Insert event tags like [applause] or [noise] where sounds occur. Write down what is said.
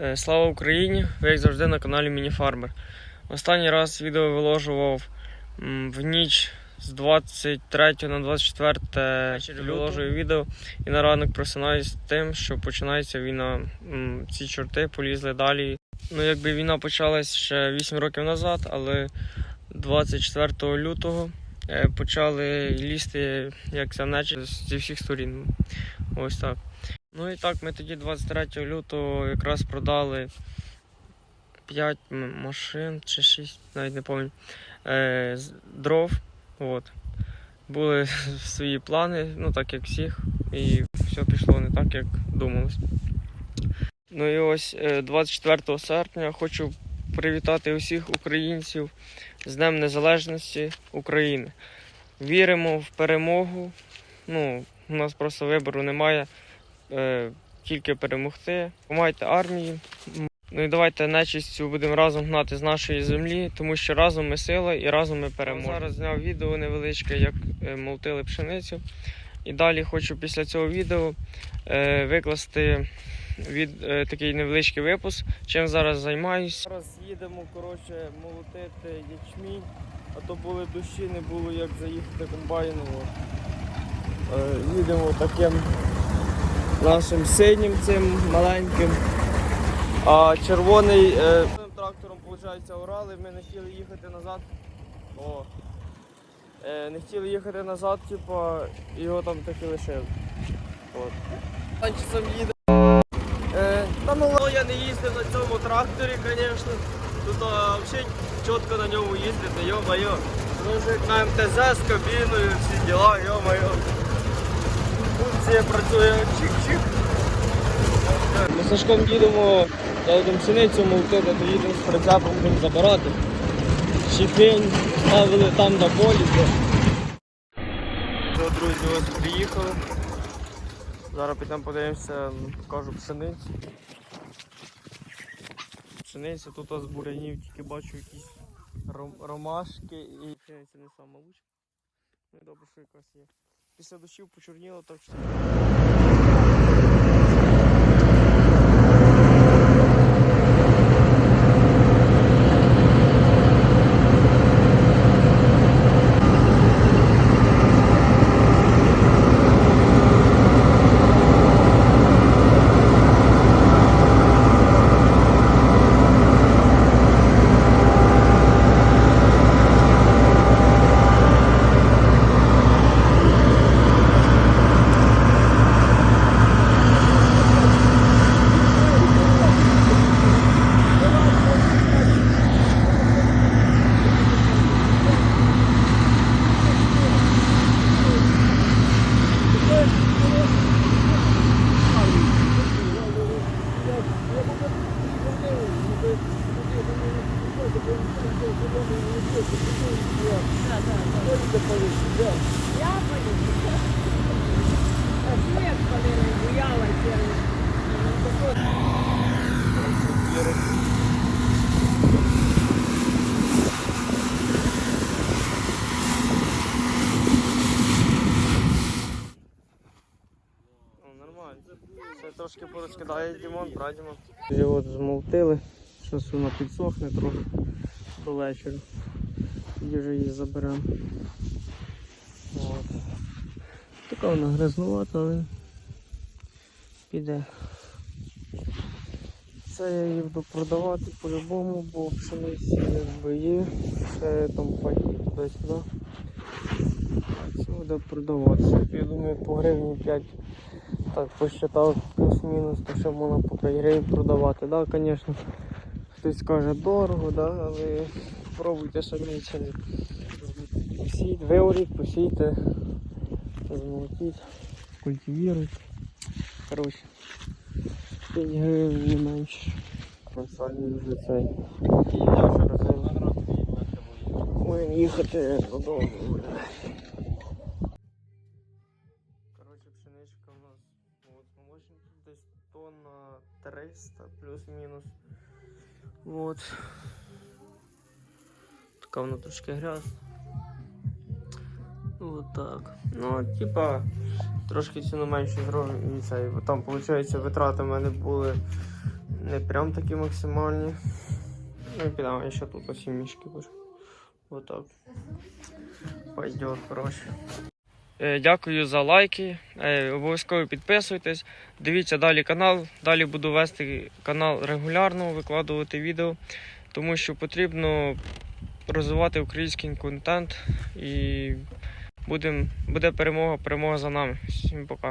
Е, Слава Україні! Ви як завжди на каналі Мініфармер. Останній раз відео виложував в ніч з 23 на 24 ввечері виложую відео і на ранок просинаюсь тим, що починається війна. Ці чорти полізли далі. Ну, якби війна почалась ще 8 років назад, але 24 лютого е, почали лізти як ця зі всіх сторін. Ось так. Ну і так, ми тоді 23 лютого якраз продали 5 машин чи 6, навіть не пам'ятаю, е, дров. От. Були [laughs] свої плани, ну так як всіх, і все пішло не так, як думалось. Ну і ось е, 24 серпня хочу привітати усіх українців з Днем Незалежності України. Віримо в перемогу. Ну, у нас просто вибору немає е, тільки перемогти. Помагайте армії. Ну і давайте нечистю будемо разом гнати з нашої землі, тому що разом ми сила і разом ми переможемо. Зараз зняв відео невеличке, як е, молотили пшеницю. І далі хочу після цього відео е, викласти від е, такий невеличкий випуск, чим зараз займаюся. Зараз їдемо коротше, молотити ячмінь, а то були дощі, не було як заїхати комбайном. Е, їдемо таким нашим синім цим маленьким. А червоний е, трактором, виходить, орали. Ми не хотіли їхати назад. О. Е, не хотіли їхати назад, типу, його там таки лишили. От. Танчицем їде. Е, та ну я не їздив на цьому тракторі, звісно. Тут а, взагалі чітко на ньому їздити, йо-моє. Мужик на МТЗ з кабіною, всі діла, йо-моє. Функція працює чик-чик. Ми з Сашком їдемо, я там пшеницю молотити, то їдемо з прицепом будемо забирати. Щепень ставили там на полі. Що, друзі, ось приїхали. Зараз підемо подивимося, покажу пшеницю. Пшениця, тут з бурянів тільки бачу якісь ромашки і пшениця не сама лучша. Ну і добре, що якась є. Після дощів почорніло, так що. Трошки порозкидає Дімон, брадімо. Вже от змолотили. Зараз вона підсохне трохи до вечора. Тоді вже її заберемо. От. Така вона грязнувата, але піде. Це я її буду продавати по-любому, бо пшениці якби є. Ще там паї туди-сюди. Це буде продаватися. Я думаю, по гривні 5 так посчитав плюс-мінус, то що можна по 5 гривень продавати. Да, звісно, хтось каже дорого, да, але пробуйте самі. Посіть, виоріть, посійте, змолотіть, культивіруйте. Коротше, 5 гривень не менше. Консольний вже цей. Будемо їхати додому. Плюс-мінус. Вот. Така вона трошки грязна. Вот так. Ну, типа, трошки ціну менше цей. Там, виходить, витрати в мене були Не прям такі максимальні. Ну і підемо, ще тут ось і мішки буде. Отак. Пойдет, коротше. Е, Дякую за лайки. Е, Обов'язково підписуйтесь. Дивіться далі канал. Далі буду вести канал регулярно, викладувати відео, тому що потрібно розвивати український контент і будем, буде перемога, перемога за нами. Всім пока.